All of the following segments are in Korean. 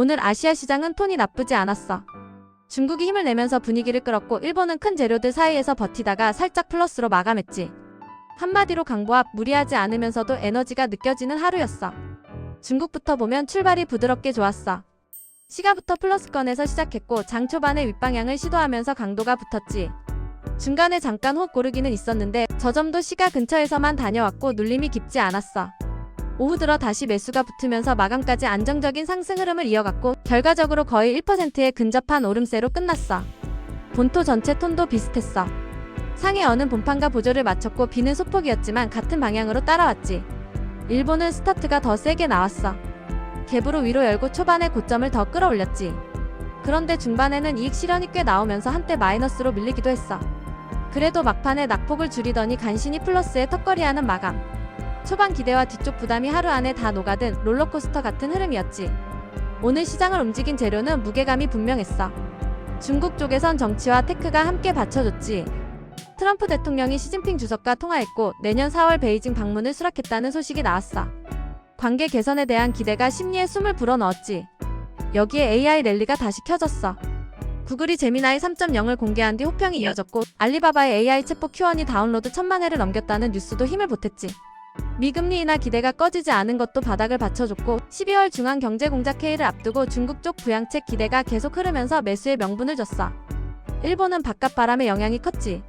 오늘 아시아 시장은 톤이 나쁘지 않았어. 중국이 힘을 내면서 분위기를 끌었고 일본은 큰 재료들 사이에서 버티다가 살짝 플러스로 마감했지. 한마디로 강보합 무리하지 않으면서도 에너지가 느껴지는 하루였어. 중국부터 보면 출발이 부드럽게 좋았어. 시가부터 플러스권에서 시작했고 장 초반에 윗방향을 시도하면서 강도가 붙었지. 중간에 잠깐 호흡 고르기는 있었는데 저 점도 시가 근처에서만 다녀왔고 눌림이 깊지 않았어. 오후 들어 다시 매수가 붙으면서 마감까지 안정적인 상승 흐름을 이어갔고 결과적으로 거의 1%에 근접한 오름세로 끝났어. 본토 전체 톤도 비슷했어. 상해 어는 본판과 보조를 맞췄고 비는 소폭이었지만 같은 방향으로 따라왔지. 일본은 스타트가 더 세게 나왔어. 갭으로 위로 열고 초반에 고점을 더 끌어올렸지. 그런데 중반에는 이익 실현이 꽤 나오면서 한때 마이너스로 밀리기도 했어. 그래도 막판에 낙폭을 줄이더니 간신히 플러스에 턱걸이하는 마감. 초반 기대와 뒤쪽 부담이 하루 안에 다 녹아든 롤러코스터 같은 흐름이었지. 오늘 시장을 움직인 재료는 무게감이 분명했어. 중국 쪽에선 정치와 테크가 함께 받쳐줬지. 트럼프 대통령이 시진핑 주석과 통화했고 내년 4월 베이징 방문을 수락했다는 소식이 나왔어. 관계 개선에 대한 기대가 심리에 숨을 불어넣었지. 여기에 AI 랠리가 다시 켜졌어. 구글이 제미나이 3.0을 공개한 뒤 호평이 이어졌고 알리바바의 AI 챗봇 Q1이 다운로드 천만 회를 넘겼다는 뉴스도 힘을 보탰지. 미금리 인하 기대가 꺼지지 않은 것도 바닥을 받쳐줬고 12월 중앙경제공작 회의를 앞두고 중국 쪽 부양책 기대가 계속 흐르면서 매수의 명분을 줬어. 일본은 바깥 바람의 영향이 컸지.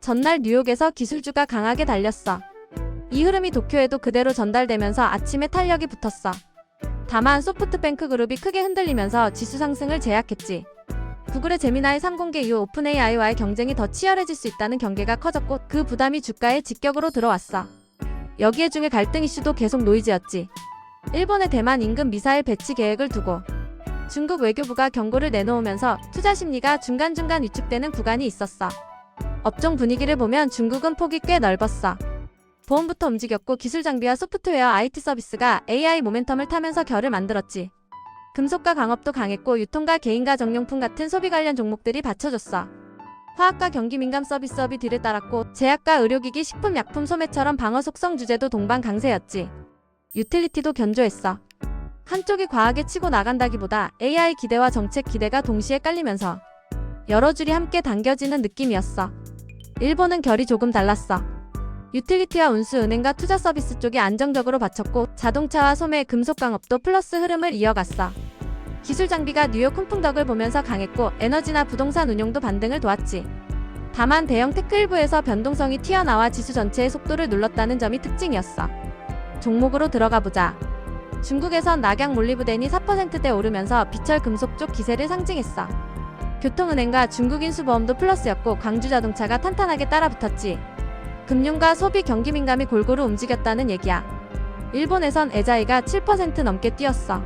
전날 뉴욕에서 기술주가 강하게 달렸어. 이 흐름이 도쿄에도 그대로 전달되면서 아침에 탄력이 붙었어. 다만 소프트뱅크 그룹이 크게 흔들리면서 지수 상승을 제약했지. 구글의 제미나이 3공개 이후 오픈 AI와의 경쟁이 더 치열해질 수 있다는 경계가 커졌고 그 부담이 주가에 직격으로 들어왔어. 여기에 중에 갈등 이슈도 계속 노이즈였지. 일본의 대만 임금 미사일 배치 계획을 두고 중국 외교부가 경고를 내놓으면서 투자 심리가 중간중간 위축되는 구간이 있었어. 업종 분위기를 보면 중국은 폭이 꽤 넓었어. 보험부터 움직였고 기술 장비와 소프트웨어 IT 서비스가 AI 모멘텀을 타면서 결을 만들었지. 금속과 강업도 강했고 유통과 개인가 정용품 같은 소비 관련 종목들이 받쳐줬어. 화학과 경기 민감 서비스업이 뒤를 따랐고 제약과 의료기기 식품 약품 소매처럼 방어 속성 주제도 동반 강세였지. 유틸리티도 견조했어. 한쪽이 과하게 치고 나간다기보다 AI 기대와 정책 기대가 동시에 깔리면서 여러 줄이 함께 당겨지는 느낌이었어. 일본은 결이 조금 달랐어. 유틸리티와 운수, 은행과 투자 서비스 쪽이 안정적으로 받쳤고 자동차와 소매, 금속 강업도 플러스 흐름을 이어갔어. 기술 장비가 뉴욕 훈풍덕을 보면서 강했고 에너지나 부동산 운용도 반등을 도왔지. 다만 대형 테크 일부에서 변동성이 튀어나와 지수 전체의 속도를 눌렀다는 점이 특징이었어. 종목으로 들어가 보자. 중국에선 낙양 몰리브덴이 4%대 오르면서 비철 금속 쪽 기세를 상징했어. 교통은행과 중국인수보험도 플러스였고 광주자동차가 탄탄하게 따라붙었지. 금융과 소비 경기 민감이 골고루 움직였다는 얘기야. 일본에선 에자이가 7% 넘게 뛰었어.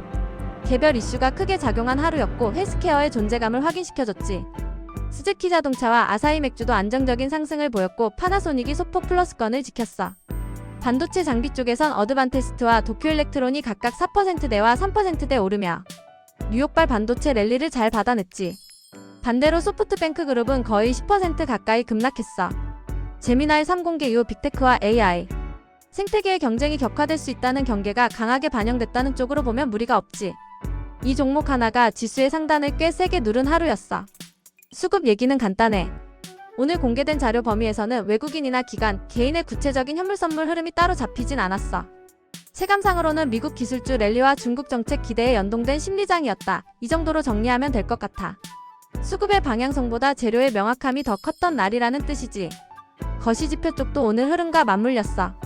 개별 이슈가 크게 작용한 하루였고 헬스케어의 존재감을 확인시켜줬지. 스즈키 자동차와 아사히 맥주도 안정적인 상승을 보였고 파나소닉이 소폭 플러스권을 지켰어. 반도체 장비 쪽에선 어드반테스트와 도쿄일렉트론이 각각 4%대와 3%대 오르며 뉴욕발 반도체 랠리를 잘 받아냈지. 반대로 소프트뱅크 그룹은 거의 10% 가까이 급락했어. 제미나이 3공개 이후 빅테크와 AI, 생태계의 경쟁이 격화될 수 있다는 경계가 강하게 반영됐다는 쪽으로 보면 무리가 없지. 이 종목 하나가 지수의 상단을 꽤 세게 누른 하루였어. 수급 얘기는 간단해. 오늘 공개된 자료 범위에서는 외국인이나 기관, 개인의 구체적인 현물 선물 흐름이 따로 잡히진 않았어. 체감상으로는 미국 기술주 랠리와 중국 정책 기대에 연동된 심리장이었다. 이 정도로 정리하면 될 것 같아. 수급의 방향성보다 재료의 명확함이 더 컸던 날이라는 뜻이지. 거시지표 쪽도 오늘 흐름과 맞물렸어.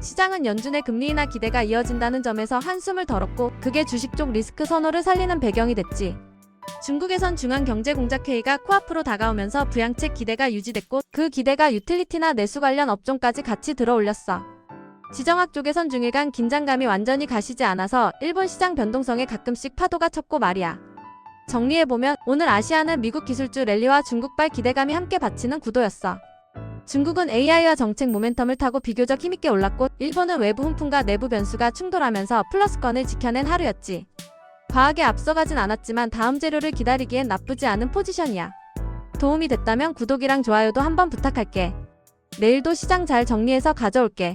시장은 연준의 금리 인하 기대가 이어진다는 점에서 한숨을 덜었고 그게 주식 쪽 리스크 선호를 살리는 배경이 됐지. 중국에선 중앙경제공작회의가 코앞으로 다가오면서 부양책 기대가 유지됐고 그 기대가 유틸리티나 내수 관련 업종까지 같이 들어올렸어. 지정학 쪽에선 중일 간 긴장감이 완전히 가시지 않아서 일본 시장 변동성에 가끔씩 파도가 쳤고 말이야. 정리해보면 오늘 아시아는 미국 기술주 랠리와 중국발 기대감이 함께 받치는 구도였어. 중국은 AI와 정책 모멘텀을 타고 비교적 힘있게 올랐고 일본은 외부 훈풍과 내부 변수가 충돌하면서 플러스권을 지켜낸 하루였지. 과하게 앞서가진 않았지만 다음 재료를 기다리기엔 나쁘지 않은 포지션이야. 도움이 됐다면 구독이랑 좋아요도 한번 부탁할게. 내일도 시장 잘 정리해서 가져올게.